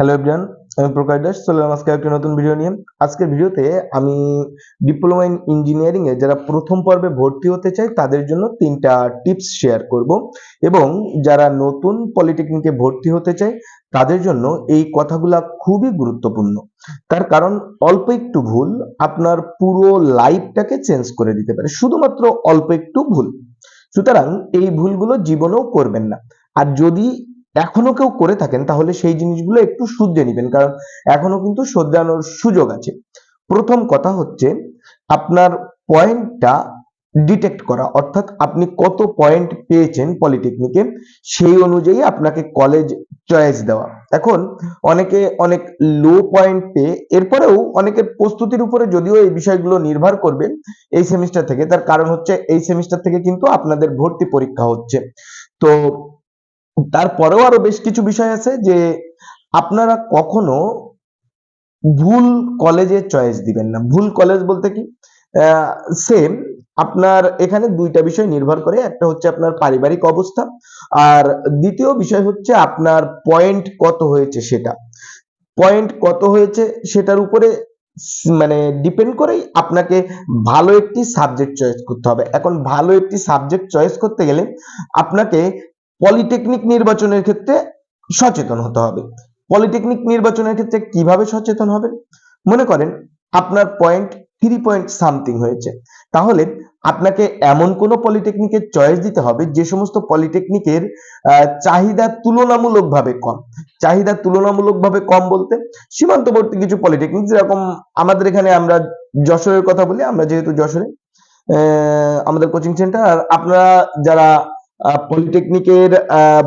Hello everyone আমি প্রকাশ দাস, চলে আজকে একটি নতুন ভিডিও নিয়ে। আজকের ভিডিওতে আমি ডিপ্লোমা ইন ইঞ্জিনিয়ারিং এ যারা প্রথম পর্বে ভর্তি হতে চায়, তাদের জন্য তিনটা টিপস শেয়ার করব। এবং যারা নতুন পলিটেকনিকে ভর্তি হতে চায়, তাদের জন্য এই কথাগুলা খুবই গুরুত্বপূর্ণ। তার কারণ, অল্প একটু ভুল আপনার পুরো লাইফটাকে চেঞ্জ করে দিতে পারে। শুধুমাত্র অল্প একটু ভুল। সুতরাং এই ভুলগুলো জীবনেও করবেন না। আর যদি এখনও কেউ করে থাকেন, তাহলে সেই জিনিসগুলো একটু শুধরে নেবেন, কারণ এখনও কিন্তু শুধরানোর সুযোগ আছে। প্রথম কথা হচ্ছে, আপনার পয়েন্টটা ডিটেক্ট করা, অর্থাৎ আপনি কত পয়েন্ট পেয়েছেন পলিটেকনিকে, সেই অনুযায়ী আপনাকে কলেজ চয়েস দেওয়া। এখন অনেকে অনেক লো পয়েন্ট পেয়ে এরপরেও অনেকের প্রস্তুতির উপরে যদিও এই বিষয়গুলো নির্ভর করবে এই সেমিস্টার থেকে, তার কারণ হচ্ছে এই সেমিস্টার থেকে কিন্তু আপনাদের ভর্তি পরীক্ষা হচ্ছে। তো তারপরেও আরও বেশ কিছু বিষয় আছে যে আপনারা কখনো ভুল কলেজে চয়েস দিবেন না। ভুল কলেজ বলতে কি? সেম আপনার এখানে দুইটা বিষয় নির্ভর করে। একটা হচ্ছে আপনার পারিবারিক অবস্থা আর দ্বিতীয় বিষয় হচ্ছে আপনার পয়েন্ট কত হয়েছে সেটা। পয়েন্ট কত হয়েছে সেটার উপরে মানে ডিপেন্ড করেই আপনাকে ভালো একটি সাবজেক্ট চয়েস করতে হবে। এখন ভালো একটি সাবজেক্ট চয়েস করতে গেলে আপনাকে পলিটেকনিক নির্বাচনের ক্ষেত্রে সচেতন হতে হবে। পলিটেকনিক নির্বাচনের ক্ষেত্রে কীভাবে সচেতন হবেন মনে করেন আপনার পয়েন্ট থ্রি পয়েন্ট সামথিং হয়েছে। তাহলে আপনাকে এমন কোনো পলিটেকনিকের চয়েস দিতে হবে যে সমস্ত পলিটেকনিকের চাহিদা তুলনামূলকভাবে কম। চাহিদা তুলনামূলকভাবে কম বলতে সীমান্তবর্তী কিছু পলিটেকনিক যেরকম আমাদের এখানে আমরা যশোরের কথা বলি, আমরা যেহেতু যশোরে আমাদের কোচিং সেন্টার আর আপনারা যারা পলিটেকনিকের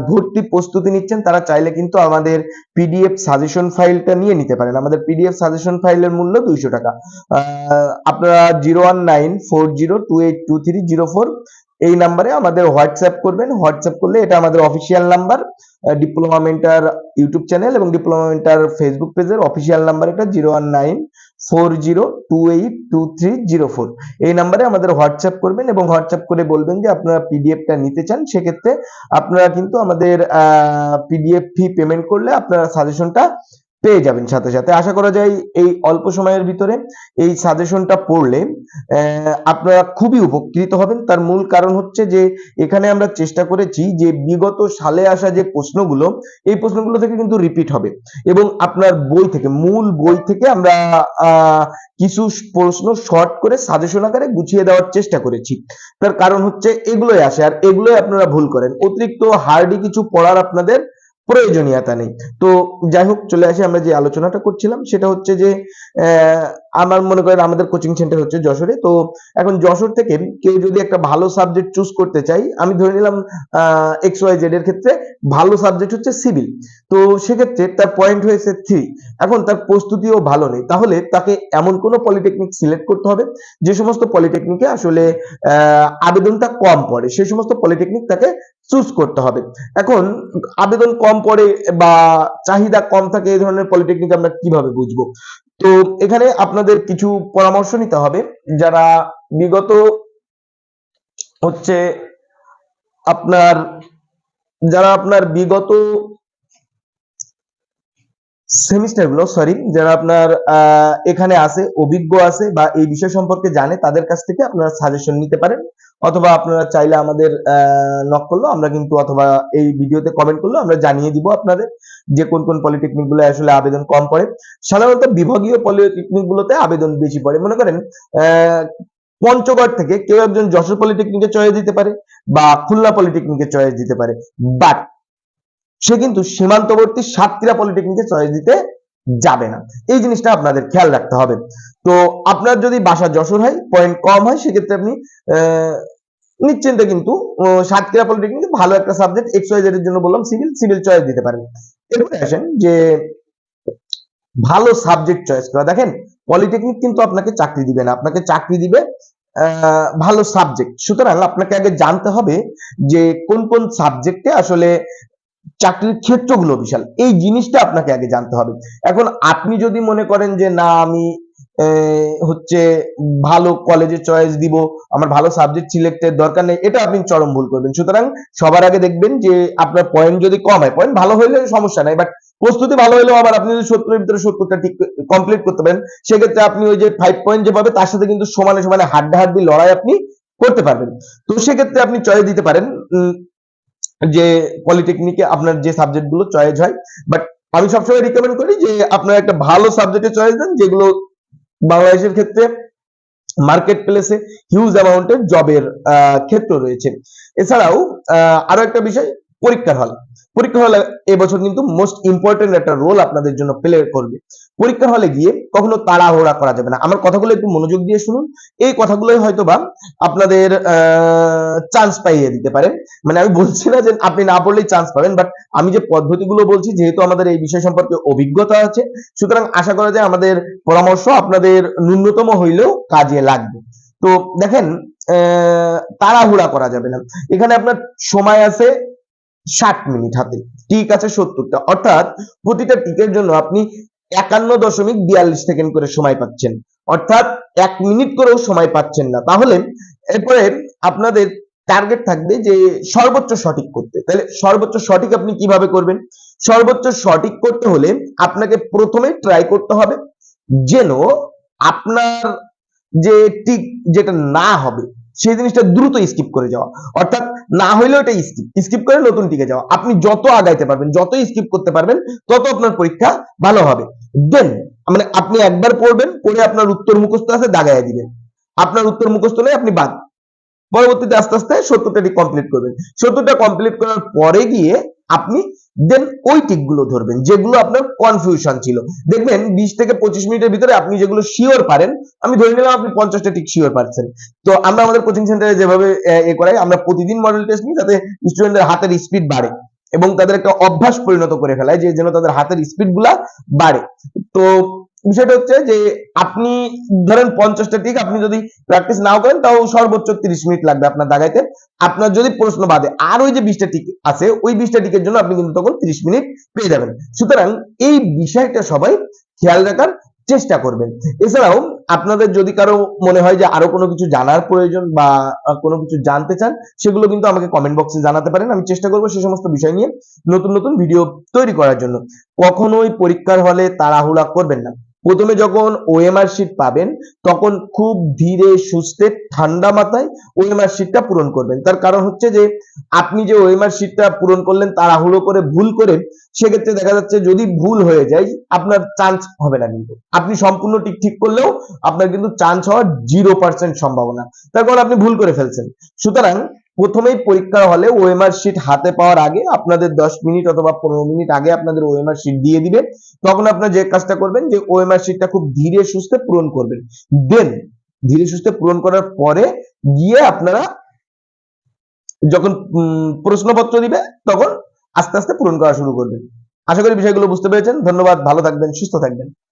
ভর্তি প্রস্তুতি নিচ্ছেন। তারা চাইলে কিন্তু আমাদের পিডিএফ সাজেশন ফাইলটা নিয়ে নিতে পারেন। আমাদের পিডিএফ সাজেশন ফাইলের মূল্য দুইশো টাকা। আপনারা zero one nine four zero two eight two three zero four এই নাম্বারে আমাদের হোয়াটসঅ্যাপ করবেন। হোয়াটসঅ্যাপ করলে এটা আমাদের official number diploma mentor YouTube channel এবং ডিপ্লোমা মেন্টার ফেসবুক পেজের অফিসিয়াল নাম্বার এটা zero one nine four zero two eight two three zero four এই নাম্বারে আমাদের হোয়াটসঅ্যাপ করবেন এবং হোয়াটসঅ্যাপ করে বলবেন যে আপনারা পিডিএফটা নিতে চান, সেক্ষেত্রে আপনারা কিন্তু আমাদের পিডিএফ ফি পেমেন্ট করলে আপনারা সাজেশনটা পেয়ে যাবেন সাথে সাথে। আশা করা যায় এই অল্প সময়ের ভিতরে এই সাজেশনটা পড়লে আপনারা খুবই উপকৃত হবেন। তার মূল কারণ হচ্ছে যে, এখানে আমরা চেষ্টা করেছি যে, বিগত সালে আসা যে প্রশ্নগুলো, এই প্রশ্নগুলো থেকে কিন্তু রিপিট হবে। এবং আপনার বই থেকে, মূল বই থেকে আমরা কিছু প্রশ্ন শর্ট করে সাজেশন আকারে গুছিয়ে দেওয়ার চেষ্টা করেছি। তার কারণ হচ্ছে এগুলোই আসে। আর এগুলোই আপনারা ভুল করেন। অতিরিক্ত হার্ডি কিছু পড়ার আপনাদের প্রয়োজনীয়তা নেই। তো যাই হোক, চলে আসি আমরা যে আলোচনাটা করছিলাম, সেটা হচ্ছে যে আমার মনে করেন আমাদের কোচিং সেন্টার হচ্ছে যশোরে। তো এখন যশোর থেকে কেউ যদি একটা ভালো সাবজেক্ট চুজ করতে চাই, আমি ধরে নিলাম এক্স ওয়াই জেড এর ক্ষেত্রে ভালো সাবজেক্ট হচ্ছে সিভিল তো সেক্ষেত্রে তার পয়েন্ট হয়েছে থ্রি এখন তার প্রস্তুতিও ভালো নেই। তাহলে তাকে এমন কোনো পলিটেকনিক সিলেক্ট করতে হবে, যে সমস্ত পলিটেকনিকে আসলে আবেদনটা কম পড়ে। সেই সমস্ত পলিটেকনিক তাকে চুজ করতে হবে। এখন আবেদন কম পড়ে বা চাহিদা কম থাকে এই ধরনের পলিটেকনিক আমরা কীভাবে বুঝব? তো এখানে আপনাদের কিছু পরামর্শ নিতে হবে। যারা বিগত হচ্ছে আপনার, যারা আপনার বিগত সেমিস্টারগুলো সরি যারা আপনার এখানে আছে, অভিজ্ঞ আছে বা এই বিষয় সম্পর্কে জানে, তাদের কাছ থেকে আপনারা সাজেশন নিতে পারেন। অথবা আপনারা চাইলে আমাদের নক করল আমরা কিন্তু অথবা এই ভিডিওতে কমেন্ট করল আমরা জানিয়ে দিব আপনাদের যে কোন কোন পলিটেকনিকগুলো আসলে আবেদন কম পড়ে। সাধারণত বিভাগীয় পলিটেকনিক গুলোতে আবেদন বেশি পড়ে। মনে করেন পঞ্চগড় থেকে কেউ একজন যশোর পলিটেকনিকে চয়েস দিতে পারে বা খুলনা পলিটেকনিকে চয়েস দিতে পারে। বাট সে কিন্তু সীমান্তবর্তী সাতক্ষীরা পলিটেকনিকে চয়েস দিতে যাবে না। এই জিনিসটা আপনাদের খেয়াল রাখতে হবে। তো আপনার যদি বাসা যশোর হয় পয়েন্ট কম হয়, সেক্ষেত্রে আপনি নিশ্চিন্তে কিন্তু সাতক্ষীরা পলিটেকনিক ভালো একটা সাবজেক্ট এক্স ওয়াই এর জন্য বললাম সিভিল সিভিল চয়েস দিতে পারেন এরপরে আসেন যে, ভালো সাবজেক্ট চয়েস করা। দেখেন পলিটেকনিক কিন্তু আপনাকে চাকরি দিবে না। আপনাকে চাকরি দিবে ভালো সাবজেক্ট সুতরাং আপনাকে আগে জানতে হবে যে কোন কোন সাবজেক্টে আসলে চাকরির ক্ষেত্রগুলো বিশাল। এই জিনিসটা আপনাকে আগে জানতে হবে। এখন আপনি যদি মনে করেন যে, না, আমি হচ্ছে ভালো কলেজে চয়েস দিব, আমার ভালো সাবজেক্ট সিলেক্টের দরকার নেই, এটা আপনি চরম ভুল করবেন। সুতরাং সবার আগে দেখবেন যে, আপনার পয়েন্ট যদি কম হয় পয়েন্ট ভালো হইলে সমস্যা নাই বাট প্রস্তুতি ভালো হলেও আবার আপনি যদি সত্তরের ভিতরে সত্তরটা ঠিক কমপ্লিট করতে পারেন, সেক্ষেত্রে আপনি ওই যে ফাইভ পয়েন্ট যে পাবে, তার সাথে কিন্তু সমানে সমানে হাড্ডাহাড্ডি লড়াই আপনি করতে পারবেন। তো সেক্ষেত্রে আপনি চয়েস দিতে পারেন যে পলিটেকনিকে আপনার যে সাবজেক্টগুলো চয়েস হয়। বাট আমি সবসময় রিকমেন্ড করি যে আপনার একটা ভালো সাবজেক্টে চয়েস দেন, যেগুলো বাংলাদেশের ক্ষেত্রে মার্কেট প্লেসে হিউজ অ্যামাউন্টের জবের ক্ষেত্র রয়েছে। এছাড়াও আরও একটা বিষয় পরীক্ষার হল। পরীক্ষার হলে এবছর কিন্তু মোস্ট ইম্পর্টেন্ট একটা রোল আপনাদের জন্য প্লে করবে। পরীক্ষার হলে গিয়ে কখনো তাড়াহুড়া করা যাবে না। আমার কথাগুলো একটু মনোযোগ দিয়ে শুনুন। এই কথাগুলোই হয়তো বা আপনাদের চান্স পাইয়ে দিতে পারে। মানে আমি বলছি না যে আপনি না পড়লেই চান্স পাবেন বাট আমি যে পদ্ধতিগুলো বলছি, যেহেতু আমাদের এই বিষয় সম্পর্কে অভিজ্ঞতা আছে, সুতরাং আশা করা যায় আমাদের পরামর্শ আপনাদের ন্যূনতম হইলেও কাজে লাগবে। তো দেখেন তাড়াহুড়া করা যাবে না। এখানে আপনার সময় আছে ষাট মিনিট হাতে। টিক আছে, সত্তরটা। অর্থাৎ প্রতিটা টিকের জন্য আপনি একান্ন দশমিক বিয়াল্লিশ সেকেন্ড করে সময় পাচ্ছেন। অর্থাৎ এক মিনিট করেও সময় পাচ্ছেন না। তাহলে এরপরে আপনাদের টার্গেট থাকবে যে সর্বোচ্চ সঠিক করতে। তাহলে সর্বোচ্চ সঠিক আপনি কীভাবে করবেন? সর্বোচ্চ সঠিক করতে হলে আপনাকে প্রথমে ট্রাই করতে হবে যেন আপনার যে টিক যেটা না হবে, সেই জিনিসটা দ্রুত স্কিপ করে যাওয়া। অর্থাৎ না হইলেও এটা স্কিপ স্কিপ করে নতুন টিকে যাওয়া আপনি যত আগাইতে পারবেন যত স্কিপ করতে পারবেন, তত আপনার পরীক্ষা ভালো হবে। দেন মানে আপনি একবার পড়বেন, পড়ে আপনার উত্তর মুখস্থ আছে, দাগাইয়া দিবেন। আপনার উত্তর মুখস্থ নেই, আপনি বাদ। পরবর্তীতে আস্তে আস্তে সত্তরটা কমপ্লিট করবেন। সত্তরটা কমপ্লিট করার পরে গিয়ে আপনি দেন ওই টিকগুলো ধরবেন, যেগুলো আপনার কনফিউশন ছিল। দেখবেন বিশ থেকে পঁচিশ মিনিটের ভিতরে আপনি যেগুলো শিওর পারেন, আমি ধরে নিলাম আপনি পঞ্চাশটা টিক শিওর পারছেন তো আমরা আমাদের কোচিং সেন্টারে যেভাবে, এ করাই, আমরা প্রতিদিন মডেল টেস্ট নিই, যাতে স্টুডেন্টদের হাতের স্পিড বাড়ে। এবং তাদের একটা অভ্যাস পরিণত করে ফেলায় যে যেন তাদের হাতের স্পিডগুলা বাড়ে। তো বিষয়টা হচ্ছে যে আপনি ধরেন পঞ্চাশটা টিক আপনি যদি প্র্যাকটিস নাও করেন তাও সর্বোচ্চ তিরিশ মিনিট লাগবে আপনার দাগাইতে। আপনার যদি প্রশ্ন বাদে আর ওই যে বিশটা টিক আছে, ওই বিশটা টিকের জন্য আপনি কিন্তু তখন তিরিশ মিনিট পেয়ে যাবেন। সুতরাং এই বিষয়টা সবাই খেয়াল রাখার চেষ্টা করবেন। এছাড়াও আপনাদের যদি কারও মনে হয় যে আরও কোনো কিছু জানার প্রয়োজন বা কোনো কিছু জানতে চান, সেগুলো কিন্তু আমাকে কমেন্ট বক্সে জানাতে পারেন। আমি চেষ্টা করব সে সমস্ত বিষয় নিয়ে নতুন নতুন ভিডিও তৈরি করার জন্য। কখনোই পরীক্ষার হলে তাড়াহুড়া করবেন না। প্রথমে যখন ওএমআর শিট পাবেন, তখন খুব ধীরে সুস্থে ঠান্ডা মাথায় ওএমআর শিটটা পূরণ করবেন। তার কারণ হচ্ছে যে, আপনি যে ওএমআর শিটটা পূরণ করলেন, তাড়াহুড়ো করে ভুল করে, সেক্ষেত্রে দেখা যাচ্ছে যদি ভুল হয়ে যায়, আপনার চান্স হবে না কিন্তু। আপনি সম্পূর্ণ ঠিক ঠিক করলেও আপনার কিন্তু চান্স হওয়ার জিরো পার্সেন্ট সম্ভাবনা। তার কারণ আপনি ভুল করে ফেলছেন। সুতরাং প্রথমেই পরীক্ষার হলে ওএমআর শিট হাতে পাওয়ার আগে আপনাদের দশ মিনিট অথবা পনেরো মিনিট আগে আপনাদের ওএমআর শিট দিয়ে দিবে তখন আপনার যে কাজটা করবেন যে ওএমআর শিটটা খুব ধীরে সুস্থে পূরণ করবেন। দেন ধীরে সুস্থে পূরণ করার পরে গিয়ে আপনারা যখন প্রশ্নপত্র দিবে তখন আস্তে আস্তে পূরণ করা শুরু করবেন। আশা করি বিষয়গুলো বুঝতে পেরেছেন। ধন্যবাদ। ভালো থাকবেন, সুস্থ থাকবেন।